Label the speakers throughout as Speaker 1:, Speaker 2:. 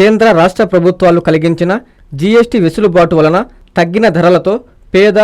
Speaker 1: కేంద్ర రాష్ట్ర ప్రభుత్వాలు కలిగించిన జీఎస్టీ వెసులుబాటు వలన తగ్గిన ధరలతో పేద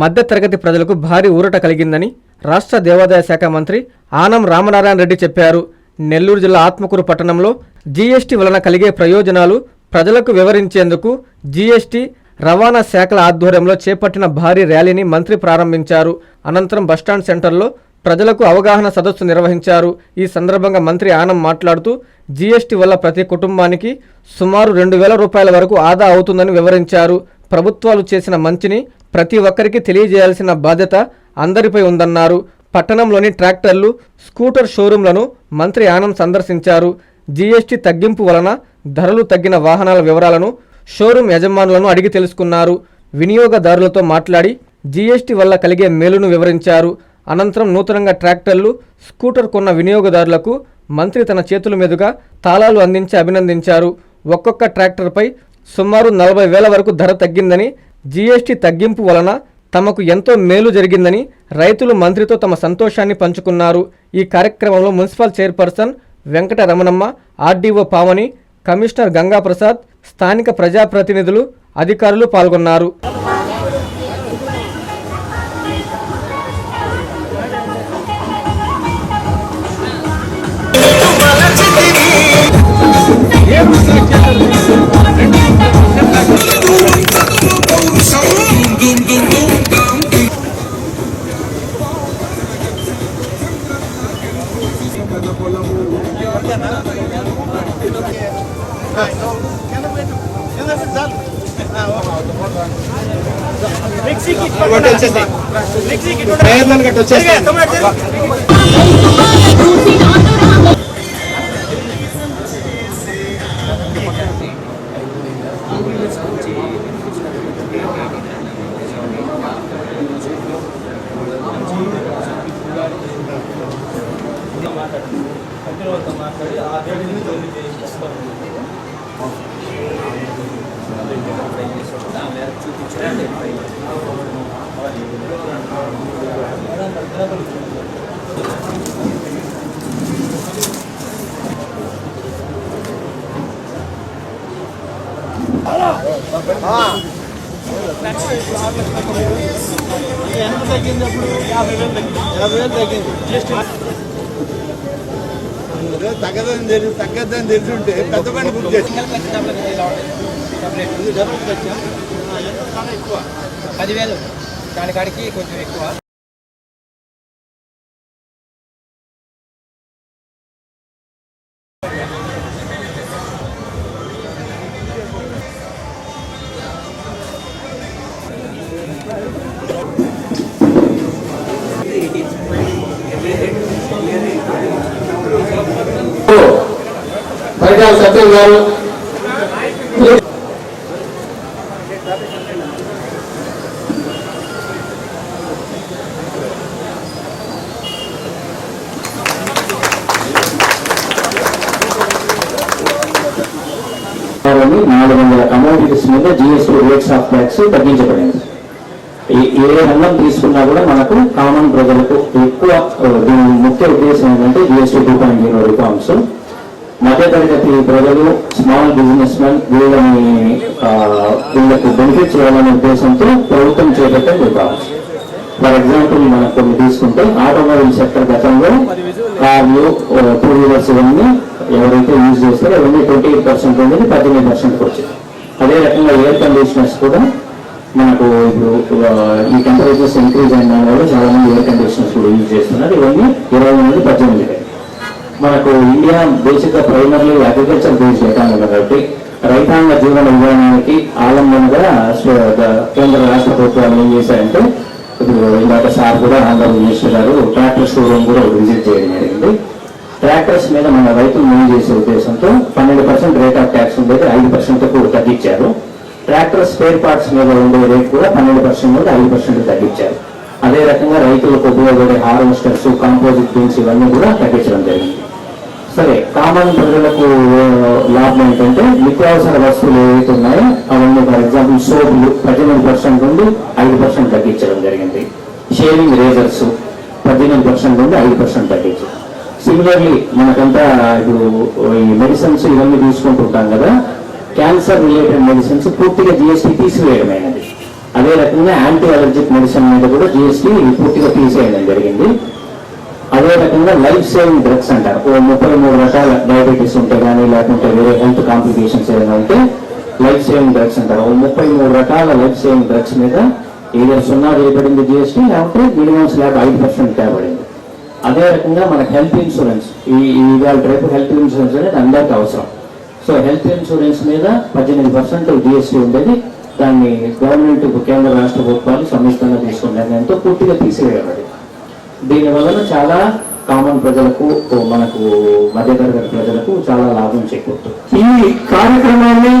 Speaker 1: మధ్యతరగతి ప్రజలకు భారీ ఊరట కలిగిందని రాష్ట్ర దేవాదాయ శాఖ మంత్రి ఆనం రామనారాయణ రెడ్డి చెప్పారు. నెల్లూరు జిల్లా ఆత్మకూరు పట్టణంలో జీఎస్టీ వలన కలిగే ప్రయోజనాలు ప్రజలకు వివరించేందుకు జీఎస్టీ రవాణా శాఖల ఆధ్వర్యంలో చేపట్టిన భారీ ర్యాలీని మంత్రి ప్రారంభించారు. అనంతరం బస్టాండ్ సెంటర్లో ప్రజలకు అవగాహన సదస్సు నిర్వహించారు. ఈ సందర్భంగా మంత్రి ఆనం మాట్లాడుతూ జీఎస్టీ వల్ల ప్రతి కుటుంబానికి సుమారు రెండు వేల రూపాయల వరకు ఆదా అవుతుందని వివరించారు. ప్రభుత్వాలు చేసిన మంచిని ప్రతి ఒక్కరికి తెలియజేయాల్సిన బాధ్యత అందరిపై ఉందన్నారు. పట్టణంలోని ట్రాక్టర్లు స్కూటర్ షోరూంలను మంత్రి ఆనం సందర్శించారు. జీఎస్టీ తగ్గింపు వలన ధరలు తగ్గిన వాహనాల వివరాలను షోరూం యజమానులను అడిగి తెలుసుకున్నారు. వినియోగదారులతో మాట్లాడి జీఎస్టీ వల్ల కలిగే మేలును వివరించారు. అనంతరం నూతనంగా ట్రాక్టర్లు స్కూటర్ కొన్న వినియోగదారులకు మంత్రి తన చేతుల మీదుగా తాళాలు అందించి అభినందించారు. ఒక్కొక్క ట్రాక్టర్పై సుమారు నలభై వేల వరకు ధర తగ్గిందని జీఎస్టీ తగ్గింపు వలన తమకు ఎంతో మేలు జరిగిందని రైతులు మంత్రితో తమ సంతోషాన్ని పంచుకున్నారు. ఈ కార్యక్రమంలో municipal chairperson Venkata Ramanamma RDO Pavani commissioner Gangaprasad స్థానిక ప్రజాప్రతినిధులు అధికారులు పాల్గొన్నారు.
Speaker 2: ప్రయత్నాలు గట్ట ఎంత తగ్గింది అప్పుడు యాభై వేలు తగ్గింది యాభై వేలు తగ్గింది అదే తగ్గదని తెలిసి తగ్గదని తెలిసి ఉంటే పెద్ద బండి బుక్ చేసి. ఇది డబుల్ తెచ్చా ఎంత చాలా ఎక్కువ?
Speaker 3: పదివేలు. దాని కాడికి కొంచెం ఎక్కువ.
Speaker 4: పరిటాల సత్యం గారు. నాలుగు వందల కమోడిటీస్ మీద జిఎస్టీ రేట్స్ ఆఫ్ ట్యాక్స్ తగ్గించబడింది. ఏ రంగం తీసుకున్నా కూడా మనకు కామన్ ప్రజలకు ఎక్కువ దీని ముఖ్య ఉద్దేశం ఏంటంటే GST two point zero reforms మధ్యతరగతి ప్రజలు స్మాల్ బిజినెస్ మెన్ వీళ్ళని వీళ్ళకు బెనిఫిట్ చేయాలనే ఉద్దేశంతో ప్రభుత్వం చేపట్టే కావచ్చు ఫర్ ఎగ్జాంపుల్ మనం కొన్ని తీసుకుంటే ఆటోమొబైల్ సెక్టర్ గతంలో కార్లు టూ వీలర్స్ ఇవన్నీ ఎవరైతే యూజ్ చేస్తారో అవన్నీ ట్వంటీ ఎయిట్ పర్సెంట్ ఉండేది పద్దెనిమిది పర్సెంట్కి వచ్చింది అదే రకంగా ఎయిర్ కండిషనర్స్ కూడా మనకు ఇప్పుడు ఈ టెంపరేచర్స్ ఇంక్రీజ్ అయిన వల్ల చాలా మంది ఎయిర్ కండిషనర్స్ కూడా యూజ్ చేస్తున్నారు. ఇవన్నీ ఇరవై నుండి పద్దెనిమిది. మనకు ఇండియా బేసిక్గా ప్రైమర్లీ అగ్రికల్చర్ బేస్డ్ ఎకానమీ కాబట్టి రైతాంగ జీవన విధానానికి ఆలంబనగా కేంద్ర రాష్ట్ర ప్రభుత్వాలు ఏం చేశాయంటే ఇప్పుడు ఇందాక సార్ కూడా Andhra minister garu tractor showroom కూడా విజిట్ చేయడం జరిగింది. ట్రాక్టర్స్ మీద మన రైతులు మూవ్ చేసే ఉద్దేశంతో పన్నెండు పర్సెంట్ రేట్ ఆఫ్ ట్యాక్స్ ఉండేది ఐదు పర్సెంట్ కూడా తగ్గించారు. ట్రాక్టర్ స్పేర్ పార్ట్స్ మీద ఉండే రేట్ కూడా పన్నెండు పర్సెంట్ నుండి ఐదు పర్సెంట్ తగ్గించారు. అదే రకంగా రైతులకు ఉపయోగపడే హార్వెస్టర్స్ కంపోజిట్ బీన్స్ ఇవన్నీ కూడా తగ్గించడం జరిగింది. సరే కామన్ ప్రజలకు లాభం ఏంటంటే నిత్యావసర వస్తువులు ఏవైతే ఉన్నాయో అవన్నీ ఫర్ ఎగ్జాంపుల్ సోపులు పద్దెనిమిది పర్సెంట్ నుండి ఐదు పర్సెంట్ తగ్గించడం జరిగింది. షేవింగ్ రేజర్స్ పద్దెనిమిది పర్సెంట్ నుండి ఐదు పర్సెంట్ తగ్గించడం. సిమిలర్లీ మనకంతా ఇప్పుడు ఈ మెడిసిన్స్ ఇవన్నీ తీసుకుంటుంటాం కదా క్యాన్సర్ రిలేటెడ్ మెడిసిన్స్ పూర్తిగా జిఎస్టీ తీసివేయడమైనది అదే రకంగా యాంటీ అలర్జిక్ మెడిసిన్ మీద కూడా జిఎస్టీ పూర్తిగా తీసేయడం జరిగింది. అదే రకంగా లైఫ్ సేవింగ్ డ్రగ్స్ అంటారు. ఓ ముప్పై మూడు రకాల డయాబెటీస్ ఉంటే కానీ లేకుంటే వేరే హెల్త్ కాంప్లికేషన్స్ ఏదైనా ఉంటే లైఫ్ సేవింగ్ డ్రగ్స్ అంటారు. ఓ ముప్పై మూడు రకాల లైఫ్ సేవింగ్ డ్రగ్స్ మీద ఏదో సున్నా వేయబడింది జిఎస్టీ లేకపోతే మినిమం స్లాబ్ ఐదు పర్సెంట్ తేబడింది. అదే రకంగా మన హెల్త్ ఇన్సూరెన్స్ ఈ ఇవాళ రేపు హెల్త్ ఇన్సూరెన్స్ అనేది అందరికీ అవసరం. సో హెల్త్ ఇన్సూరెన్స్ మీద పద్దెనిమిది పర్సెంట్ జిఎస్టీ ఉండేది. దాన్ని గవర్నమెంట్ కేంద్ర రాష్ట్ర ప్రభుత్వాలు సంయుక్తంగా తీసుకున్న దాంతో పూర్తిగా తీసివేయబడింది. దీని వలన చాలా కామన్ ప్రజలకు మనకు మధ్యతరగతి ప్రజలకు చాలా లాభం చేకూరుతుంది.
Speaker 5: ఈ కార్యక్రమాన్ని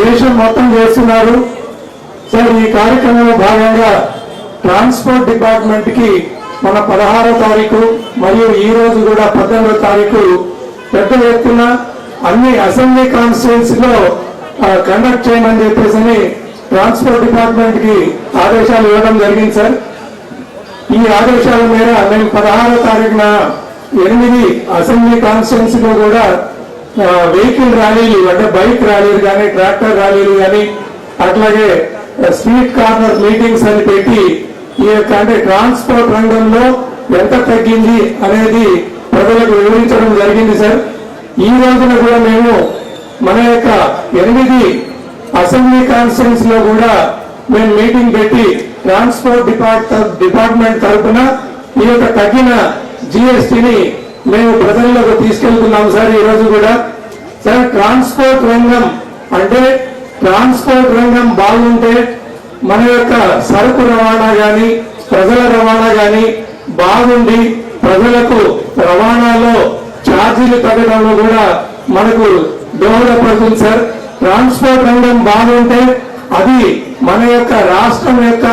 Speaker 5: దేశం మొత్తం చేస్తున్నారు. సార్ ఈ కార్యక్రమంలో భాగంగా ట్రాన్స్పోర్ట్ డిపార్ట్మెంట్కి మన పదహారో తారీఖు మరియు ఈ రోజు కూడా పద్దెనిమిదో తారీఖు పెద్ద ఎత్తున అన్ని అసెంబ్లీ కాన్స్టిట్యున్సీ లో కండక్ట్ చేయమని చెప్పేసి ట్రాన్స్పోర్ట్ డిపార్ట్మెంట్కి ఆదేశాలు ఇవ్వడం జరిగింది సార్. ఈ ఆదేశాల మేర మేము పదహారో తారీఖున ఎనిమిది అసెంబ్లీ కాన్స్టిట్యున్సీలో కూడా వెహికల్ ర్యాలీలు అంటే బైక్ ర్యాలీలు కానీ ట్రాక్టర్ ర్యాలీలు కానీ అట్లాగే స్ట్రీట్ కార్నర్ మీటింగ్స్ అని పెట్టి ఈ యొక్క అంటే ట్రాన్స్పోర్ట్ రంగంలో ఎంత తగ్గింది అనేది ప్రజలకు వివరించడం జరిగింది సార్. ఈ రోజున కూడా మేము మన యొక్క ఎనిమిది అసెంబ్లీ కాన్ఫరెన్స్లో కూడా మేము మీటింగ్ పెట్టి ట్రాన్స్పోర్ట్ డిపార్ట్ డిపార్ట్మెంట్ తరఫున ఈ యొక్క తగ్గిన జిఎస్టిని మేము ప్రజల్లోకి తీసుకెళ్తున్నాం సార్ ఈరోజు కూడా. సార్ ట్రాన్స్పోర్ట్ రంగం అంటే ట్రాన్స్పోర్ట్ రంగం బాగుంటే మన యొక్క సరుకు రవాణా కానీ ప్రజల రవాణా కానీ బాగుండి ప్రజలకు రవాణాలో ఛార్జీలు తగ్గడంలో కూడా మనకు దోహదపడుతుంది సార్. ట్రాన్స్పోర్ట్ రంగం బాగుంటే అది మన యొక్క రాష్ట్రం యొక్క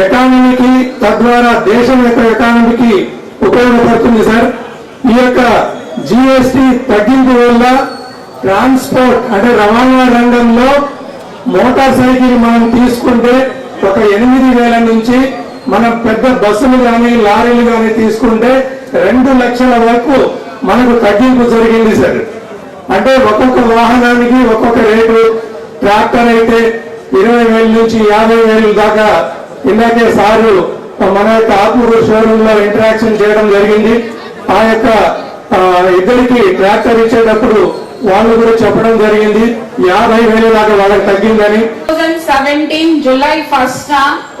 Speaker 5: ఎకానమీకి తద్వారా దేశం యొక్క ఎకానమీకి ఉపయోగపడుతుంది సార్ ఈ యొక్క జిఎస్టి తగ్గింపు వల్ల ట్రాన్స్పోర్ట్ అంటే రవాణా రంగంలో మోటార్ సైకిల్ మనం తీసుకుంటే ఒక ఎనిమిది వేల నుంచి మనం పెద్ద బస్సులు కానీ లారీలు కానీ తీసుకుంటే రెండు లక్షల వరకు మనకు తగ్గింపు జరిగింది సార్ అంటే ఒక్కొక్క వాహనానికి ఒక్కొక్క రేటు ట్రాక్టర్ అయితే ఇరవై వేల నుంచి యాభై వేలు దాకా ఇందాకే సారు మన యొక్క ఆపూరు షోరూమ్లో ఇంటరాక్షన్ చేయడం జరిగింది. ఆ యొక్క ఇద్దరికి ట్రాక్టర్ ఇచ్చేటప్పుడు వాళ్ళు కూడా చెప్పడం జరిగింది. యాభై వేలు దాకా వాళ్ళకి తగ్గిందని.
Speaker 6: 2017 జూలై ఫస్ట్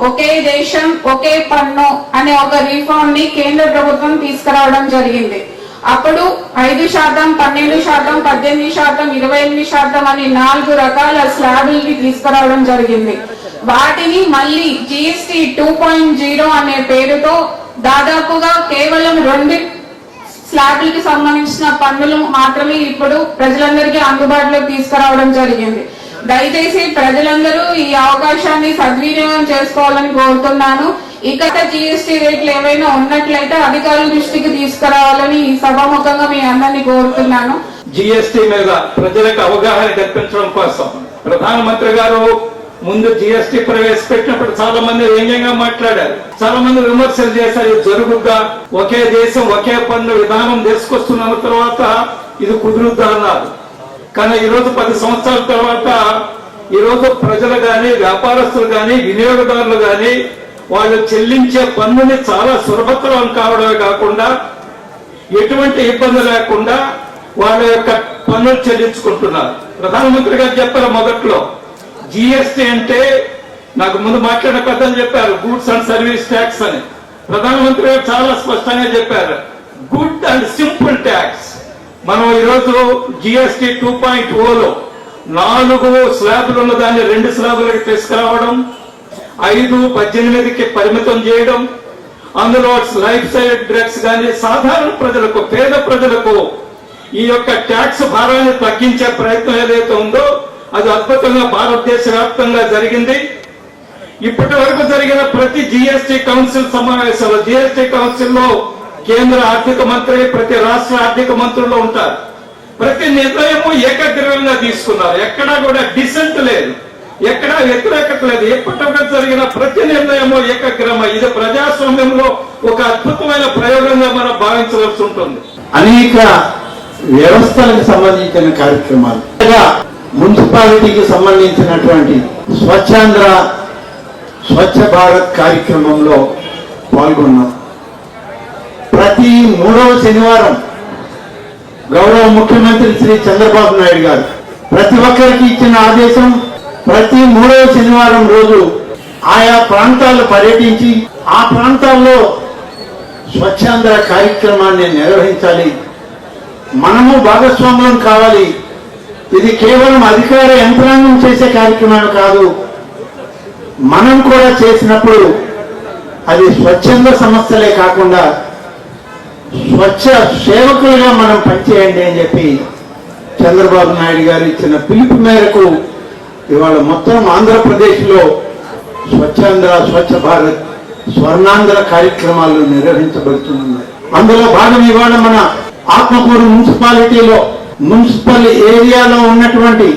Speaker 6: ఒకే దేశం ఒకే పన్ను అనే ఒక రిఫార్మ్ని కేంద్ర ప్రభుత్వం తీసుకురావడం జరిగింది. అప్పుడు ఐదు శాతం పన్నెండు శాతం పద్దెనిమిది శాతం ఇరవై ఎనిమిది శాతం అని నాలుగు రకాల స్లాబుల్ని తీసుకురావడం జరిగింది. వాటిని మళ్ళీ జిఎస్టి టూ పాయింట్ జీరో అనే పేరుతో దాదాపుగా కేవలం రెండు స్లాబులకి సంబంధించిన పన్నులు మాత్రమే ఇప్పుడు ప్రజలందరికీ అందుబాటులో తీసుకురావడం జరిగింది. దయచేసి ప్రజలందరూ ఈ అవకాశాన్ని సద్వినియోగం చేసుకోవాలని కోరుతున్నాను. ఇక జిఎస్టీ రేట్లు ఏవైనా ఉన్నట్లయితే అధికారుల దృష్టికి తీసుకురావాలని సభాముఖంగా మీ అందరినీ కోరుతున్నాను.
Speaker 7: జిఎస్టి మీద ప్రజలకు అవగాహన కల్పించడం కోసం ప్రధానమంత్రి గారు ముందు జిఎస్టి ప్రవేశపెట్టినప్పుడు చాలా మంది వ్యంగ్యంగా మాట్లాడారు. చాలా మంది విమర్శలు చేశారు. జరుగుగా ఒకే దేశం ఒకే పన్ను విధానం తీసుకొస్తున్న తర్వాత ఇది కుదురుద్దా అన్నారు. కానీ ఈ రోజు పది సంవత్సరాల తర్వాత ఈ రోజు ప్రజలు గాని వ్యాపారస్తులు గాని వినియోగదారులు గాని వాళ్ళు చెల్లించే పన్నుని చాలా సులభతరం కావడమే కాకుండా ఎటువంటి ఇబ్బంది లేకుండా వాళ్ళ యొక్క పన్నులు చెల్లించుకుంటున్నారు. ప్రధానమంత్రి గారు చెప్పారు మొదట్లో జిఎస్టి అంటే నాకు ముందు మాట్లాడిన పెద్దలు చెప్పారు గూడ్స్ అండ్ సర్వీస్ ట్యాక్స్ అని. ప్రధానమంత్రి గారు చాలా స్పష్టంగా చెప్పారు గుడ్ అండ్ సింపుల్ ట్యాక్స్. మనం ఈరోజు జిఎస్టి టూ పాయింట్ ఓలో నాలుగు స్లాబ్లు ఉన్న దాన్ని రెండు స్లాబులకి తీసుకురావడం ఐదు పద్దెనిమిదికి పరిమితం చేయడం అందులో లైఫ్ సైడ్ డ్రగ్స్ కానీ సాధారణ ప్రజలకు పేద ప్రజలకు ఈ యొక్క ట్యాక్స్ భారాన్ని తగ్గించే ప్రయత్నం ఏదైతే ఉందో అది అద్భుతంగా భారతదేశ వ్యాప్తంగా జరిగింది. ఇప్పటి వరకు జరిగిన ప్రతి జిఎస్టి కౌన్సిల్ సమావేశంలో జిఎస్టి కౌన్సిల్లో కేంద్ర ఆర్థిక మంత్రి ప్రతి రాష్ట్ర ఆర్థిక మంత్రులు ఉంటారు. ప్రతి నిర్ణయము ఏకగ్రీవంగా తీసుకున్నారు. ఎక్కడా కూడా డిసెంట్ లేదు. ఎక్కడా వ్యతిరేకట్లేదు ఎప్పటికప్పుడు జరిగిన ప్రతి నిర్ణయము ఏకగ్రమ ఇది ప్రజాస్వామ్యంలో ఒక అద్భుతమైన ప్రయోగంగా మనం భావించవలసి ఉంటుంది.
Speaker 2: అనేక వ్యవస్థలకు సంబంధించిన కార్యక్రమాలు.
Speaker 8: మున్సిపాలిటీకి సంబంధించినటువంటి స్వచ్ఛాంధ్ర స్వచ్ఛ భారత్ కార్యక్రమంలో పాల్గొన్నాం. ప్రతి మూడవ శనివారం గౌరవ ముఖ్యమంత్రి శ్రీ చంద్రబాబు నాయుడు గారు ప్రతి ఒక్కరికి ఇచ్చిన ఆదేశం ప్రతి మూడవ శనివారం రోజు ఆయా ప్రాంతాలు పర్యటించి ఆ ప్రాంతాల్లో స్వచ్ఛాంధ్ర కార్యక్రమాన్ని నిర్వహించాలి. మనము భాగస్వాములం కావాలి. ఇది కేవలం అధికార యంత్రాంగం చేసే కార్యక్రమాలు కాదు. మనం కూడా చేసినప్పుడు అది స్వచ్ఛంద సంస్థలే కాకుండా స్వచ్ఛ సేవకులుగా మనం పనిచేయండి అని చెప్పి చంద్రబాబు నాయుడు గారు ఇచ్చిన పిలుపు మేరకు ఇవాళ మొత్తం ఆంధ్రప్రదేశ్లో స్వచ్ఛాంధ్ర స్వచ్ఛ భారత్ స్వర్ణాంధ్ర కార్యక్రమాలు నిర్వహించబడుతున్నాయి. అందులో భాగం ఇవాళ మన ఆత్మకూరు మున్సిపాలిటీలో మున్సిపల్ ఏరియాలో ఉన్నటువంటి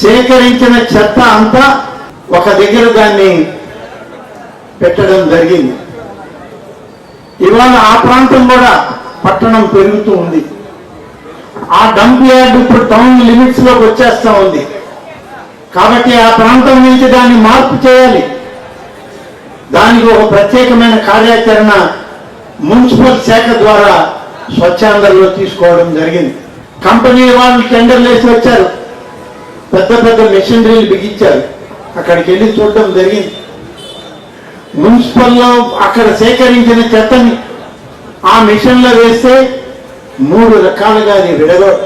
Speaker 8: సేకరించిన చెత్త అంతా ఒక దగ్గర దాన్ని పెట్టడం జరిగింది. ఇవాళ ఆ ప్రాంతం కూడా పట్టణం పెరుగుతూ ఉంది. ఆ డంప్ యార్డ్ ఇప్పుడు టౌన్ లిమిట్స్లోకి వచ్చేస్తా ఉంది. కాబట్టి ఆ ప్రాంతం నుంచి దాన్ని మార్పు చేయాలి. దానికి ఒక ప్రత్యేకమైన కార్యాచరణ మున్సిపల్ శాఖ ద్వారా స్వచ్ఛాంధ్రలో తీసుకోవడం జరిగింది. కంపెనీ వాళ్ళు టెండర్లు వేసి వచ్చారు. పెద్ద పెద్ద మెషినరీలు బిగించారు. అక్కడికి వెళ్ళి చూడడం జరిగింది. మున్సిపల్లో అక్కడ సేకరించిన చెత్తని ఆ మిషన్లో వేస్తే మూడు రకాలుగా అది విడగ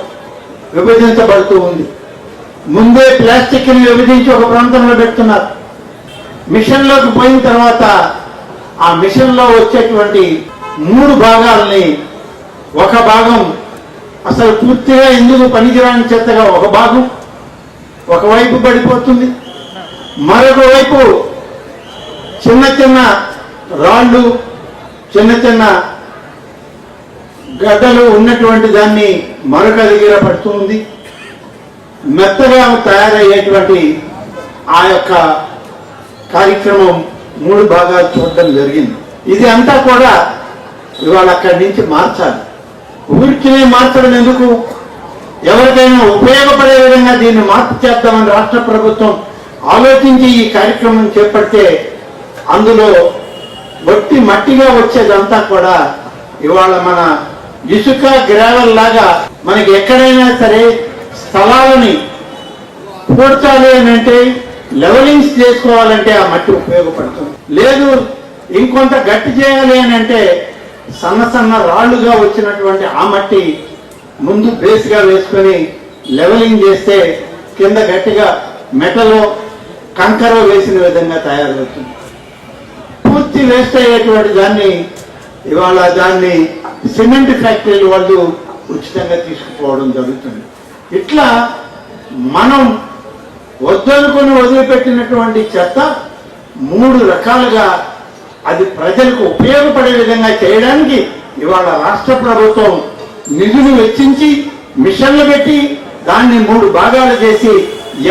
Speaker 8: విభజించబడుతూ ఉంది. ముందే ప్లాస్టిక్ని విభజించి ఒక ప్రాంతంలో పెడుతున్నారు. మిషన్లోకి పోయిన తర్వాత ఆ మిషన్లో వచ్చేటువంటి మూడు భాగాలని ఒక భాగం అసలు పూర్తిగా ఎందుకు పనికిరాని చెత్తగా ఒక భాగం ఒకవైపు పడిపోతుంది మరొక వైపు చిన్న చిన్న రాళ్ళు చిన్న చిన్న గడ్డలు ఉన్నటువంటి దాన్ని మరొక దగ్గర పడుతుంది. ఉంది మెత్తగా తయారయ్యేటువంటి ఆ యొక్క కార్యక్రమం మూడు భాగాలు చూడడం జరిగింది. ఇది అంతా కూడా ఇవాళ అక్కడి నుంచి మార్చాలి. ఊరికినే మార్చడం ఎందుకు? ఎవరికైనా ఉపయోగపడే విధంగా దీన్ని మార్పు చేద్దామని రాష్ట్ర ప్రభుత్వం ఆలోచించి ఈ కార్యక్రమం చేపడితే అందులో వట్టి మట్టిగా వచ్చేదంతా కూడా ఇవాళ మన ఇసుక గ్రావెల్ లాగా మనకి ఎక్కడైనా సరే స్థలాలని పూడ్చాలి అని అంటే లెవలింగ్స్ చేసుకోవాలంటే ఆ మట్టి ఉపయోగపడుతుంది. లేదు ఇంకొంత గట్టి చేయాలి అని అంటే సన్న సన్న రాళ్ళుగా వచ్చినటువంటి ఆ మట్టి ముందు బేస్గా వేసుకొని లెవలింగ్ చేస్తే కింద గట్టిగా మెటలో కంకర వేసిన విధంగా తయారవుతుంది. పూర్తి వేస్ట్ అయ్యేటువంటి దాన్ని ఇవాళ దాన్ని సిమెంట్ ఫ్యాక్టరీలు వాళ్ళు ఉచితంగా తీసుకుపోవడం జరుగుతుంది. ఇట్లా మనం వద్దనుకుని వదిలిపెట్టినటువంటి చెత్త మూడు రకాలుగా అది ప్రజలకు ఉపయోగపడే విధంగా చేయడానికి ఇవాళ రాష్ట్ర ప్రభుత్వం నిధులు వెచ్చించి మిషన్లు పెట్టి దాన్ని మూడు భాగాలు చేసి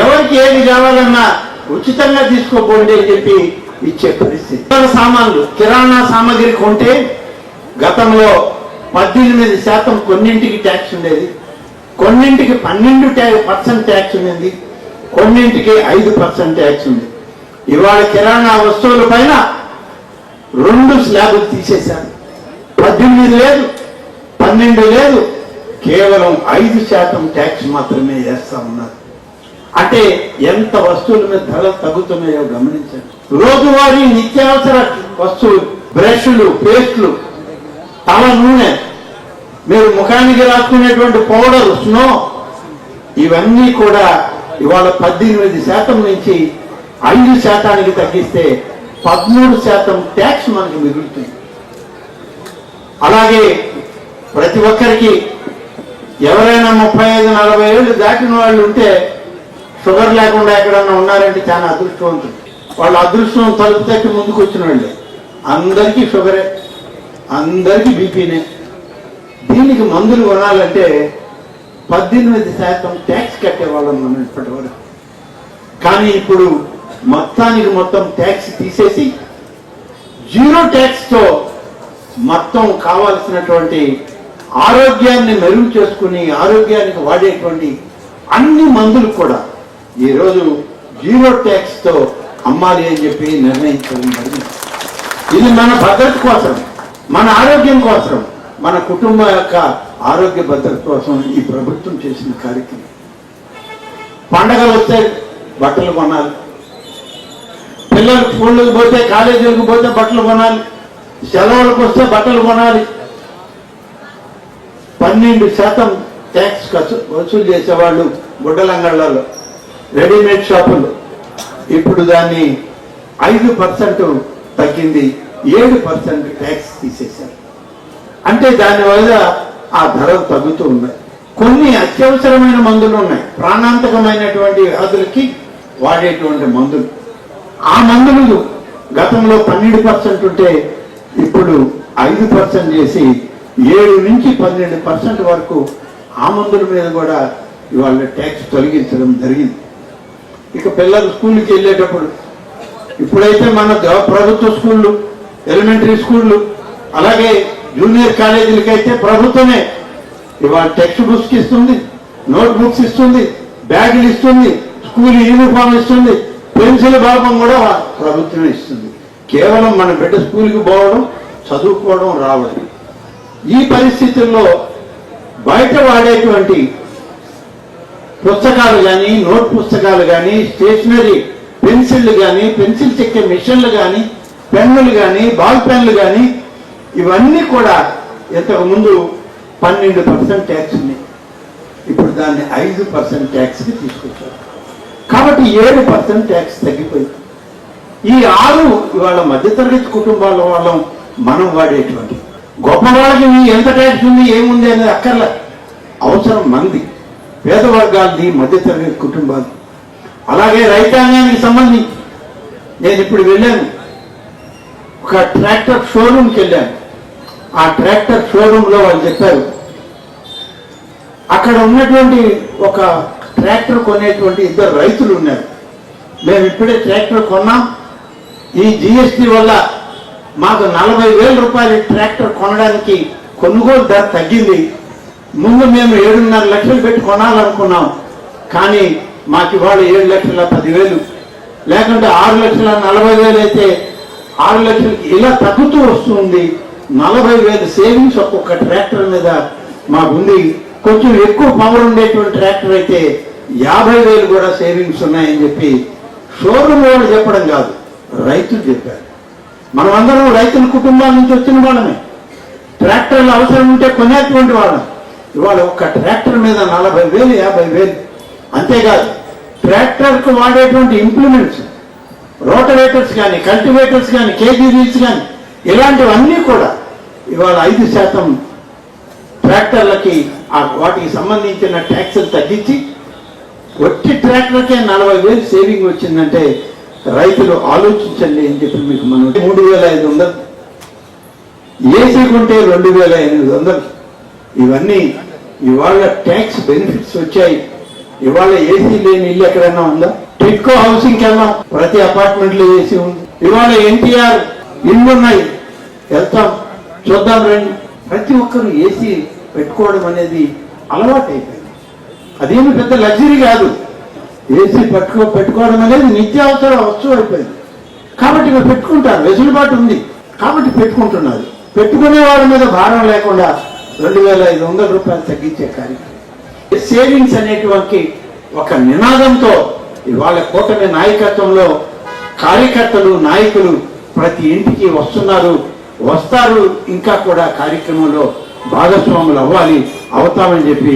Speaker 8: ఎవరికి ఏది కావాలన్నా ఉచితంగా తీసుకోపోండి అని చెప్పి ఇచ్చే పరిస్థితి. సామాన్లు కిరాణా సామాగ్రి కొంటే గతంలో పద్దెనిమిది శాతం కొన్నింటికి ట్యాక్స్ ఉండేది. కొన్నింటికి పన్నెండు పర్సెంట్ ట్యాక్స్ ఉంది కొన్నింటికి ఐదు పర్సెంట్ ట్యాక్స్ ఉంది. ఇవాళ కిరాణా వస్తువుల పైన రెండు స్లాబులు తీసేశారు. పద్దెనిమిది లేదు పన్నెండు లేదు కేవలం ఐదు శాతం ట్యాక్స్ మాత్రమే వేస్తా ఉన్నారు. అంటే ఎంత వస్తువుల మీద ధరలు తగ్గుతున్నాయో గమనించండి. రోజువారీ నిత్యావసర వస్తువులు బ్రష్లు పేస్ట్లు తల నూనె మీరు ముఖానికి రాసుకునేటువంటి పౌడర్ స్నో ఇవన్నీ కూడా ఇవాళ పద్దెనిమిది శాతం నుంచి ఐదు శాతానికి తగ్గిస్తే పదమూడు శాతం ట్యాక్స్ మనకు మిగులుతుంది. అలాగే ప్రతి ఒక్కరికి ఎవరైనా ముప్పై ఐదు నలభై ఏళ్ళు దాటిన వాళ్ళు ఉంటే షుగర్ లేకుండా ఎక్కడన్నా ఉన్నారంటే చాలా అదృష్టవంతులు. వాళ్ళ అదృష్టం తలుపు తట్టి ముందుకు వచ్చిన వాళ్ళే. అందరికీ షుగరే. అందరికీ బీపీనే. దీనికి మందులు కొనాలంటే పద్దెనిమిది శాతం ట్యాక్స్ కట్టేవాళ్ళం మనం ఇప్పటి వరకు. కానీ ఇప్పుడు మొత్తానికి మొత్తం ట్యాక్స్ తీసేసి జీరో ట్యాక్స్తో మొత్తం కావాల్సినటువంటి ఆరోగ్యాన్ని మెరుగు చేసుకుని ఆరోగ్యానికి వాడేటువంటి అన్ని మందులు కూడా ఈరోజు జీరో ట్యాక్స్తో అమ్మాలి అని చెప్పి నిర్ణయించడం జరిగింది. ఇది మన భద్రత కోసం మన ఆరోగ్యం కోసం. మన కుటుంబం యొక్క ఆరోగ్య భద్రత కోసం ఈ ప్రభుత్వం చేసిన కార్యక్రమం. పండగలు వస్తే బట్టలు కొనాలి. పిల్లలు స్కూళ్ళకి పోతే కాలేజీలకు పోతే బట్టలు కొనాలి. సెలవులకు వస్తే బట్టలు కొనాలి. పన్నెండు శాతం ట్యాక్స్ ఖర్చు వసూలు చేసేవాళ్ళు గుడ్డలంగళ్ళలో రెడీమేడ్ షాపులు. ఇప్పుడు దాన్ని ఐదు పర్సెంట్ తగ్గింది ఏడు పర్సెంట్ ట్యాక్స్ తీసేశారు. అంటే దానివల్ల ఆ ధరలు తగ్గుతూ ఉన్నాయి. కొన్ని అత్యవసరమైన మందులు ఉన్నాయి. ప్రాణాంతకమైనటువంటి వ్యాధులకి వాడేటువంటి మందులు. ఆ మందులు గతంలో పన్నెండు పర్సెంట్ ఉంటే ఇప్పుడు ఐదు పర్సెంట్ చేసి ఏడు నుంచి పన్నెండు పర్సెంట్ వరకు ఆ మందుల మీద కూడా ఇవాళ ట్యాక్స్ తొలగించడం జరిగింది. ఇక పిల్లలు స్కూల్కి వెళ్ళేటప్పుడు ఇప్పుడైతే మన ప్రభుత్వ స్కూళ్ళు ఎలిమెంటరీ స్కూళ్ళు అలాగే జూనియర్ కాలేజీలకైతే ప్రభుత్వమే. ఇవాళ టెక్స్ట్ బుక్స్ ఇస్తుంది నోట్ బుక్స్ ఇస్తుంది బ్యాగులు ఇస్తుంది స్కూల్ యూనిఫామ్ ఇస్తుంది పెన్సిల్ భాగం కూడా ప్రభుత్వమే ఇస్తుంది. కేవలం మన బిడ్డ స్కూల్కి పోవడం చదువుకోవడం రావడం. ఈ పరిస్థితుల్లో బయట వాడేటువంటి పుస్తకాలు కానీ నోట్ పుస్తకాలు కానీ స్టేషనరీ పెన్సిళ్ళు కానీ పెన్సిల్ చెక్కే మిషన్లు కానీ పెన్నులు కానీ బాల్ పెన్లు కానీ ఇవన్నీ కూడా ఇంతకు ముందు పన్నెండు పర్సెంట్ ట్యాక్స్ ఉన్నాయి. ఇప్పుడు దాన్ని ఐదు పర్సెంట్ ట్యాక్స్కి తీసుకొచ్చారు. కాబట్టి ఏడు పర్సెంట్ ట్యాక్స్ తగ్గిపోయింది. ఈ ఆరు ఇవాళ మధ్యతరగతి కుటుంబాల వాళ్ళం మనం వాడేటువంటి. గొప్ప వాళ్ళకి మీ ఎంత ట్యాక్స్ ఉంది ఏముంది అనేది అక్కర్లే. అవసరం మంది పేదవర్గాలది మధ్యతరగతి కుటుంబాలు అలాగే రైతాంగానికి సంబంధించి. నేను ఇప్పుడు వెళ్ళాను. ఒక ట్రాక్టర్ షోరూమ్కి వెళ్ళాను. ఆ ట్రాక్టర్ షోరూంలో వాళ్ళు చెప్పారు. అక్కడ ఉన్నటువంటి ఒక ట్రాక్టర్ కొనేటువంటి ఇద్దరు రైతులు ఉన్నారు. మేము ఇప్పుడే ట్రాక్టర్ కొన్నాం. ఈ జిఎస్టి వల్ల మాకు నలభై వేల రూపాయల ట్రాక్టర్ కొనడానికి కొనుగోలు ధర తగ్గింది. ముందు మేము ఏడున్నర లక్షలు పెట్టి కొనాలనుకున్నాం. కానీ మాకు ఇవాళ ఏడు లక్షల పదివేలు. లేకుంటే ఆరు లక్షల నలభై వేలు అయితే ఆరు లక్షలకి ఇలా తగ్గుతూ వస్తుంది నలభై వేలు సేవింగ్స్ ఒక్కొక్క ట్రాక్టర్ మీద మాకుంది కొంచెం ఎక్కువ పవర్ ఉండేటువంటి ట్రాక్టర్ అయితే యాభై వేలు కూడా సేవింగ్స్ ఉన్నాయని చెప్పి షోరూమ్ వాళ్ళు చెప్పడం కాదు రైతులు చెప్పారు. మనమందరం రైతుల కుటుంబాల నుంచి వచ్చిన వాళ్ళమే. ట్రాక్టర్లు అవసరం ఉంటే కొనేటువంటి వాళ్ళం. ఇవాళ ఒక్క ట్రాక్టర్ మీద నలభై వేలు యాభై వేలు. అంతేకాదు ట్రాక్టర్కు వాడేటువంటి ఇంప్లిమెంట్స్ రోటరేటర్స్ కానీ కల్టివేటర్స్ కానీ కేజీ వీల్స్ కానీ ఇలాంటివన్నీ కూడా ఇవాళ ఐదు శాతం ట్రాక్టర్లకి ఆ వాటికి సంబంధించిన ట్యాక్సులు తగ్గించి ఒట్టి ట్రాక్టర్కే నలభై వేలు సేవింగ్ వచ్చిందంటే రైతులు ఆలోచించండి అని చెప్పి మీకు మనం మూడు వేల ఐదు వందలు. ఏసీ కొంటే రెండు వేల ఎనిమిది వందలు. ఇవన్నీ ఇవాళ ట్యాక్స్ బెనిఫిట్స్ వచ్చాయి. ఇవాళ ఏసీ లేని ఇల్లు ఎక్కడైనా ఉందా? టిట్కో హౌసింగ్ వెళ్దాం. ప్రతి అపార్ట్మెంట్లో ఏసీ ఉంది. ఇవాళ ఎన్టీఆర్ ఇల్లు ఉన్నాయి వెళ్తాం. చూద్దాం రండి. ప్రతి ఒక్కరు ఏసీ పెట్టుకోవడం అనేది అలవాటు అయిపోయింది అదేమి పెద్ద లగ్జరీ కాదు. ఏసీ పెట్టుకో పెట్టుకోవడం అనేది నిత్యావసర వస్తువు అయిపోయింది. కాబట్టి మీరు పెట్టుకుంటారు. వెసులుబాటు ఉంది. కాబట్టి పెట్టుకుంటున్నారు. పెట్టుకునే వాళ్ళ మీద భారం లేకుండా రెండు వేల ఐదు వందల రూపాయలు తగ్గించే కార్యక్రమం. సేవింగ్స్ అనేటువంటి ఒక నినాదంతో ఇవాళ కూటమి నాయకత్వంలో కార్యకర్తలు నాయకులు ప్రతి ఇంటికి వస్తున్నారు. వస్తారు. ఇంకా కూడా కార్యక్రమంలో భాగస్వాములు అవ్వాలి అవుతామని చెప్పి